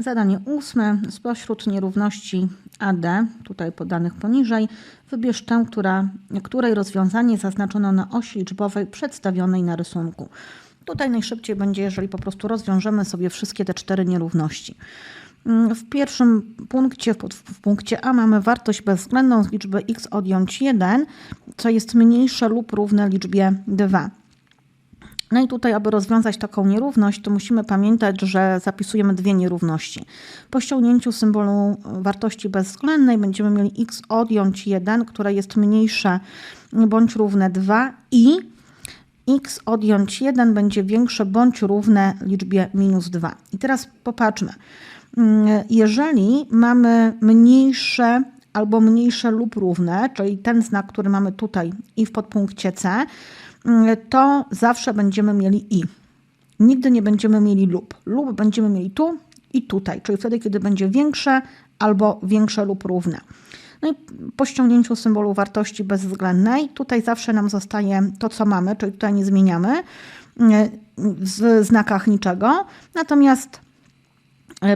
Zadanie ósme. Spośród nierówności AD, tutaj podanych poniżej, wybierz tę, która, której rozwiązanie zaznaczono na osi liczbowej przedstawionej na rysunku. Tutaj najszybciej będzie, jeżeli po prostu rozwiążemy sobie wszystkie te cztery nierówności. Mm, W pierwszym punkcie, w, punkcie A mamy wartość bezwzględną z liczby x odjąć 1, co jest mniejsze lub równe liczbie 2. No i tutaj, aby rozwiązać taką nierówność, to musimy pamiętać, że zapisujemy dwie nierówności. Po ściągnięciu symbolu wartości bezwzględnej będziemy mieli x odjąć 1, które jest mniejsze bądź równe 2 i x odjąć 1 będzie większe bądź równe liczbie minus 2. I teraz popatrzmy. Mm, Jeżeli mamy mniejsze albo mniejsze lub równe, czyli ten znak, który mamy tutaj i w podpunkcie C, to zawsze będziemy mieli i. Nigdy nie będziemy mieli lub. Lub będziemy mieli tu i tutaj, czyli wtedy, kiedy będzie większe albo większe lub równe. No i po ściągnięciu symbolu wartości bezwzględnej, tutaj zawsze nam zostaje to, co mamy, czyli tutaj nie zmieniamy mm, w znakach niczego. Natomiast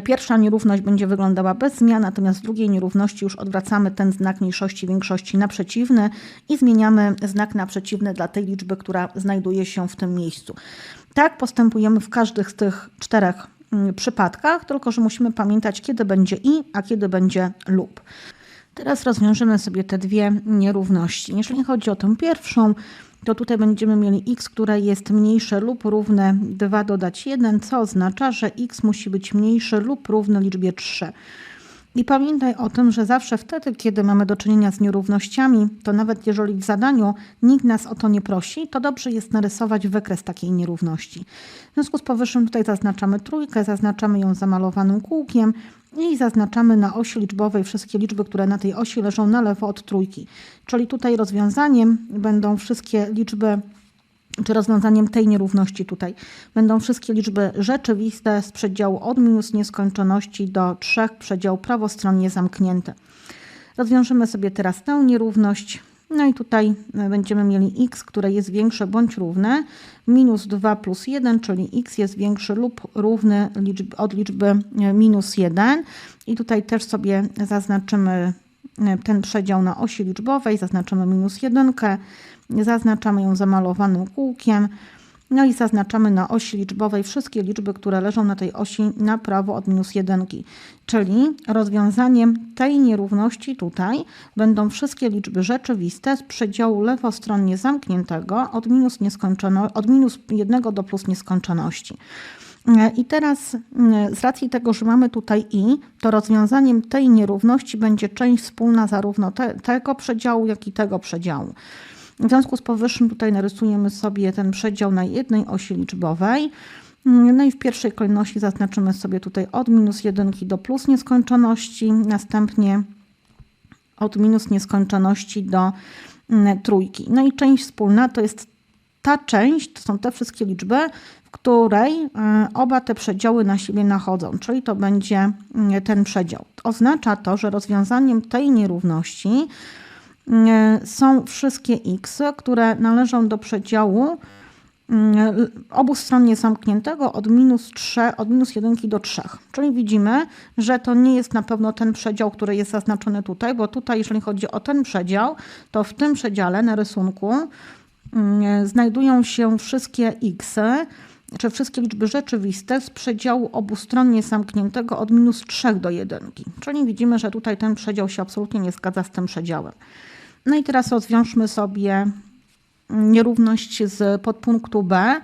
Pierwsza nierówność będzie wyglądała bez zmian, natomiast w drugiej nierówności już odwracamy ten znak mniejszości większości na przeciwny i zmieniamy znak na przeciwny dla tej liczby, która znajduje się w tym miejscu. Tak postępujemy w każdych z tych czterech mm, przypadkach, tylko że musimy pamiętać, kiedy będzie i, a kiedy będzie lub. Teraz rozwiążemy sobie te dwie nierówności. Jeżeli chodzi o tę pierwszą, to tutaj będziemy mieli x, które jest mniejsze lub równe 2 dodać 1, co oznacza, że x musi być mniejsze lub równe liczbie 3. I pamiętaj o tym, że zawsze wtedy, kiedy mamy do czynienia z nierównościami, to nawet jeżeli w zadaniu nikt nas o to nie prosi, to dobrze jest narysować wykres takiej nierówności. W związku z powyższym tutaj zaznaczamy trójkę, zaznaczamy ją zamalowanym kółkiem i zaznaczamy na osi liczbowej wszystkie liczby, które na tej osi leżą na lewo od trójki. Czyli tutaj rozwiązaniem będą wszystkie liczby czy rozwiązaniem tej nierówności tutaj będą wszystkie liczby rzeczywiste z przedziału od minus nieskończoności do 3, przedział prawostronnie zamknięty. Rozwiążemy sobie teraz tę nierówność. No i tutaj e, będziemy mieli x, które jest większe bądź równe minus 2 plus 1, czyli x jest większy lub równy od liczby e, minus 1. I tutaj też sobie zaznaczymy e, ten przedział na osi liczbowej, zaznaczymy minus 1, zaznaczamy ją zamalowanym kółkiem. No i zaznaczamy na osi liczbowej wszystkie liczby, które leżą na tej osi na prawo od minus jedynki. Czyli rozwiązaniem tej nierówności tutaj będą wszystkie liczby rzeczywiste z przedziału lewostronnie zamkniętego od minus, nieskończono, od minus 1 do plus nieskończoności. I teraz z racji tego, że mamy tutaj i, to rozwiązaniem tej nierówności będzie część wspólna zarówno te, tego przedziału, jak i tego przedziału. W związku z powyższym tutaj narysujemy sobie ten przedział na jednej osi liczbowej. Mm, No i w pierwszej kolejności zaznaczymy sobie tutaj od minus 1 do plus nieskończoności, następnie od minus nieskończoności do mm, trójki. No i część wspólna to jest ta część, to są te wszystkie liczby, w której y, oba te przedziały na siebie nachodzą, czyli to będzie y, ten przedział. Oznacza to, że rozwiązaniem tej nierówności są wszystkie x, które należą do przedziału y, obustronnie zamkniętego od minus 3, od minus 1 do 3. Czyli widzimy, że to nie jest na pewno ten przedział, który jest zaznaczony tutaj, bo tutaj, jeżeli chodzi o ten przedział, to w tym przedziale na rysunku y, znajdują się wszystkie x, czy wszystkie liczby rzeczywiste z przedziału obustronnie zamkniętego od minus 3 do 1. Czyli widzimy, że tutaj ten przedział się absolutnie nie zgadza z tym przedziałem. No i teraz rozwiążmy sobie nierówność z podpunktu B.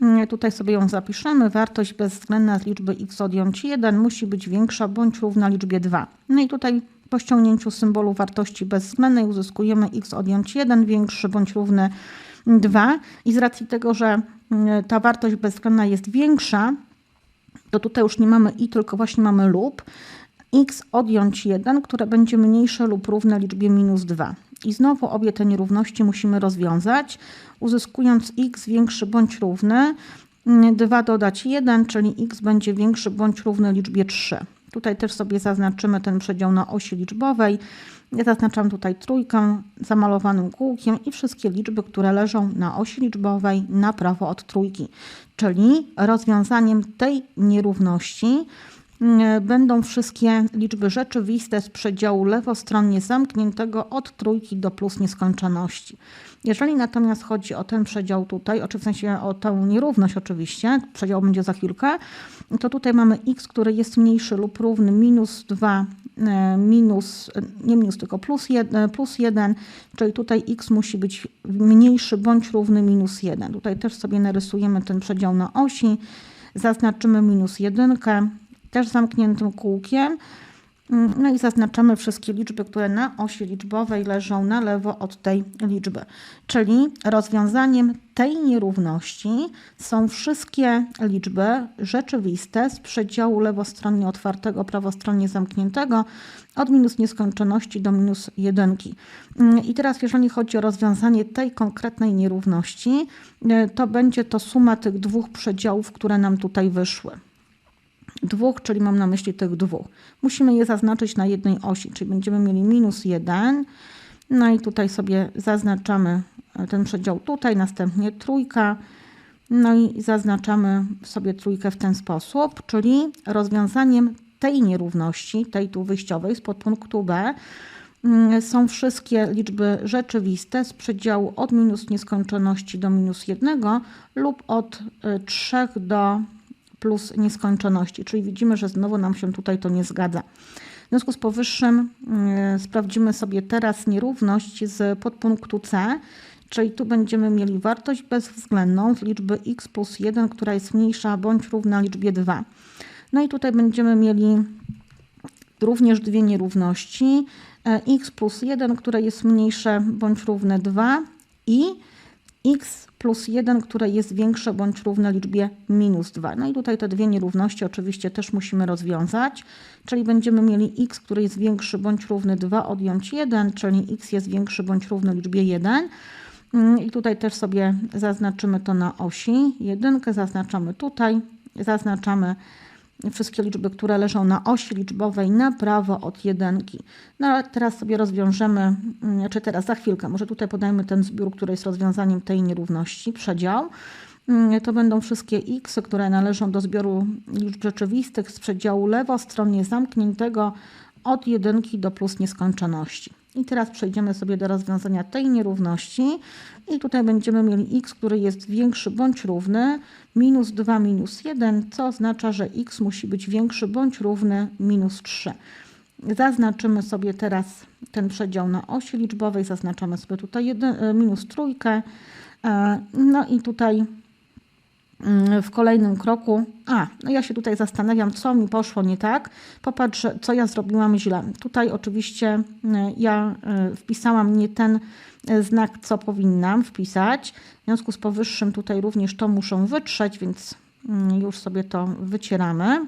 Mm, Tutaj sobie ją zapiszemy. Wartość bezwzględna z liczby x odjąć 1 musi być większa bądź równa liczbie 2. No i tutaj po ściągnięciu symbolu wartości bezwzględnej uzyskujemy x odjąć 1 większy bądź równy 2. I z racji tego, że mm, ta wartość bezwzględna jest większa, to tutaj już nie mamy i, tylko właśnie mamy lub. x odjąć 1, które będzie mniejsze lub równe liczbie minus 2. I znowu obie te nierówności musimy rozwiązać, uzyskując x większy bądź równy, 2 dodać 1, czyli x będzie większy bądź równy liczbie 3. Tutaj też sobie zaznaczymy ten przedział na osi liczbowej. Ja zaznaczam tutaj trójkę zamalowanym kółkiem i wszystkie liczby, które leżą na osi liczbowej na prawo od trójki. Czyli rozwiązaniem tej nierówności mm, będą wszystkie liczby rzeczywiste z przedziału lewostronnie zamkniętego od trójki do plus nieskończoności. Jeżeli natomiast chodzi o ten przedział tutaj, w sensie o tę nierówność oczywiście, przedział będzie za chwilkę, to tutaj mamy x, który jest mniejszy lub równy minus 2 e, minus, nie minus, tylko plus 1, plus 1, czyli tutaj x musi być mniejszy bądź równy minus 1. Tutaj też sobie narysujemy ten przedział na osi, zaznaczymy minus 1, też zamkniętym kółkiem, Mm, no i zaznaczamy wszystkie liczby, które na osi liczbowej leżą na lewo od tej liczby. Czyli rozwiązaniem tej nierówności są wszystkie liczby rzeczywiste z przedziału lewostronnie otwartego, prawostronnie zamkniętego od minus nieskończoności do minus jedynki. Mm, I teraz jeżeli chodzi o rozwiązanie tej konkretnej nierówności, y, to będzie to suma tych dwóch przedziałów, które nam tutaj wyszły dwóch, czyli mam na myśli tych dwóch. Musimy je zaznaczyć na jednej osi, czyli będziemy mieli minus 1. No i tutaj sobie zaznaczamy ten przedział tutaj, następnie trójka. No i zaznaczamy sobie trójkę w ten sposób, czyli rozwiązaniem tej nierówności, tej tu wyjściowej z podpunktu B, mm, są wszystkie liczby rzeczywiste z przedziału od minus nieskończoności do minus 1 lub od 3 y, do plus nieskończoności, czyli widzimy, że znowu nam się tutaj to nie zgadza. W związku z powyższym yy, sprawdzimy sobie teraz nierówność z podpunktu C, czyli tu będziemy mieli wartość bezwzględną z liczby x plus 1, która jest mniejsza bądź równa liczbie 2. No i tutaj będziemy mieli również dwie nierówności, e, x plus 1, które jest mniejsze bądź równe 2 i x plus 1, które jest większe bądź równe liczbie minus 2. No i tutaj te dwie nierówności oczywiście też musimy rozwiązać, czyli będziemy mieli x, który jest większy bądź równy 2 odjąć 1, czyli x jest większy bądź równy liczbie 1. Mm, I tutaj też sobie zaznaczymy to na osi. Jedynkę zaznaczamy tutaj, zaznaczamy wszystkie liczby, które leżą na osi liczbowej na prawo od jedynki. No ale teraz sobie rozwiążemy, mm, czy teraz za chwilkę, może tutaj podajmy ten zbiór, który jest rozwiązaniem tej nierówności, przedział. Mm, to będą wszystkie x, które należą do zbioru liczb rzeczywistych z przedziału lewostronnie zamkniętego od jedynki do plus nieskończoności. I teraz przejdziemy sobie do rozwiązania tej nierówności i tutaj będziemy mieli x, który jest większy bądź równy minus 2 minus 1, co oznacza, że x musi być większy bądź równy minus 3. Zaznaczymy sobie teraz ten przedział na osi liczbowej, zaznaczamy sobie tutaj 1, e, minus trójkę, e, no i tutaj w kolejnym kroku, a, no ja się tutaj zastanawiam, co mi poszło nie tak. Popatrz, co ja zrobiłam źle. Tutaj oczywiście y, ja y, wpisałam nie ten y, znak, co powinnam wpisać. W związku z powyższym tutaj również to muszę wytrzeć, więc mm, już sobie to wycieramy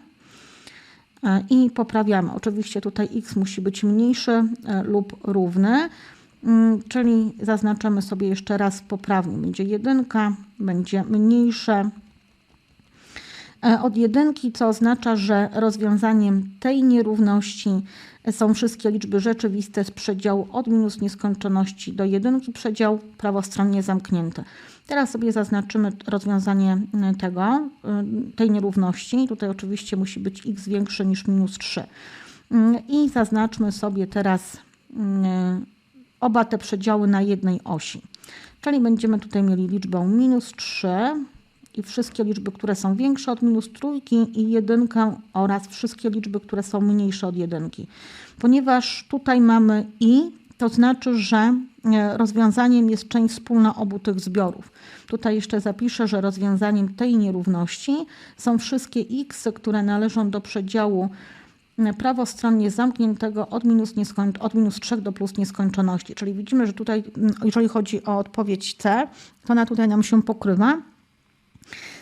i poprawiamy. Oczywiście tutaj x musi być mniejszy lub równy, mm, czyli zaznaczamy sobie jeszcze raz poprawnie. Będzie jedynka, będzie mniejsze E, od jedynki, co oznacza, że rozwiązaniem tej nierówności są wszystkie liczby rzeczywiste z przedziału od minus nieskończoności do jedynki, przedział prawostronnie zamknięty. Teraz sobie zaznaczymy rozwiązanie tego, tej nierówności. Tutaj oczywiście musi być x większy niż minus 3. I zaznaczmy sobie teraz oba te przedziały na jednej osi. Czyli będziemy tutaj mieli liczbę minus 3 i wszystkie liczby, które są większe od minus trójki i jedynkę oraz wszystkie liczby, które są mniejsze od jedynki. Ponieważ tutaj mamy i, to znaczy, że e, rozwiązaniem jest część wspólna obu tych zbiorów. Tutaj jeszcze zapiszę, że rozwiązaniem tej nierówności są wszystkie x, które należą do przedziału e, prawostronnie zamkniętego od minus, od minus 3 do plus nieskończoności. Czyli widzimy, że tutaj, jeżeli chodzi o odpowiedź C, to ona tutaj nam się pokrywa.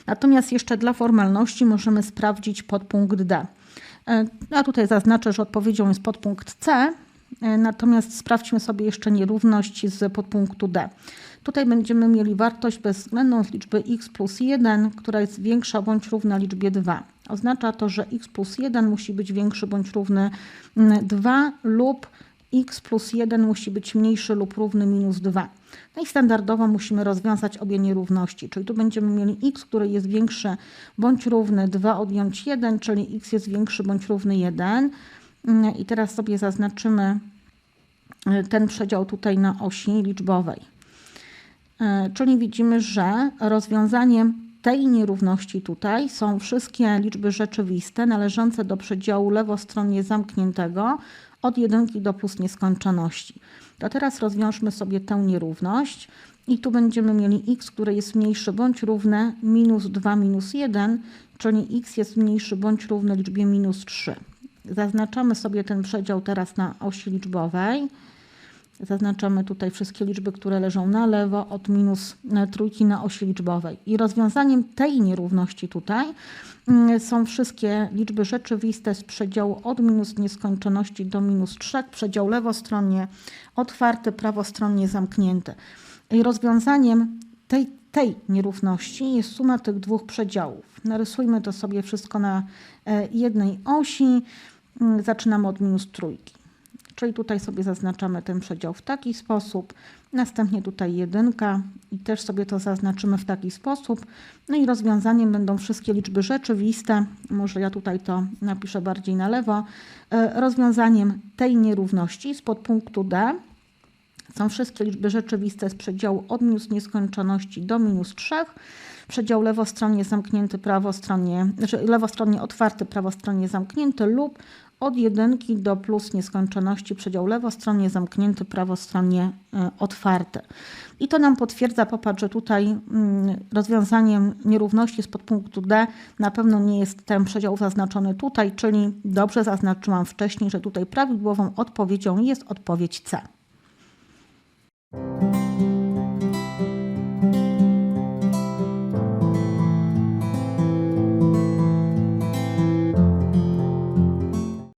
Natomiast jeszcze dla formalności możemy sprawdzić podpunkt D. E, ja tutaj zaznaczę, że odpowiedzią jest podpunkt C, e, natomiast sprawdźmy sobie jeszcze nierówność z podpunktu D. Tutaj będziemy mieli wartość bezwzględną z liczby x plus 1, która jest większa bądź równa liczbie 2. Oznacza to, że x plus 1 musi być większy bądź równy 2 lub x plus 1 musi być mniejszy lub równy minus 2. No i standardowo musimy rozwiązać obie nierówności, czyli tu będziemy mieli x, który jest większy bądź równy 2 odjąć 1, czyli x jest większy bądź równy 1. Mm, I teraz sobie zaznaczymy y, ten przedział tutaj na osi liczbowej. Y, Czyli widzimy, że rozwiązaniem tej nierówności tutaj są wszystkie liczby rzeczywiste należące do przedziału lewostronnie zamkniętego od jedynki do plus nieskończoności. To teraz rozwiążmy sobie tę nierówność i tu będziemy mieli x, które jest mniejszy bądź równe minus 2 minus 1, czyli x jest mniejszy bądź równy liczbie minus 3. Zaznaczamy sobie ten przedział teraz na osi liczbowej. Zaznaczamy tutaj wszystkie liczby, które leżą na lewo od minus e, trójki na osi liczbowej. I rozwiązaniem tej nierówności tutaj mm, są wszystkie liczby rzeczywiste z przedziału od minus nieskończoności do minus 3, przedział lewostronnie otwarty, prawostronnie zamknięty. I rozwiązaniem tej, tej nierówności jest suma tych dwóch przedziałów. Narysujmy to sobie wszystko na e, jednej osi. Mm, Zaczynamy od minus trójki. Czyli tutaj sobie zaznaczamy ten przedział w taki sposób. Następnie tutaj jedynka i też sobie to zaznaczymy w taki sposób. No i rozwiązaniem będą wszystkie liczby rzeczywiste. Może ja tutaj to napiszę bardziej na lewo. E, Rozwiązaniem tej nierówności z podpunktu D są wszystkie liczby rzeczywiste z przedziału od minus nieskończoności do minus 3. Przedział lewostronnie zamknięty, prawostronnie, znaczy lewostronnie otwarty, prawostronnie zamknięty lub od jedynki do plus nieskończoności przedział lewostronnie zamknięty, prawostronnie otwarty. I to nam potwierdza, popatrz, że tutaj mm, rozwiązaniem nierówności z podpunktu D na pewno nie jest ten przedział zaznaczony tutaj, czyli dobrze zaznaczyłam wcześniej, że tutaj prawidłową odpowiedzią jest odpowiedź C.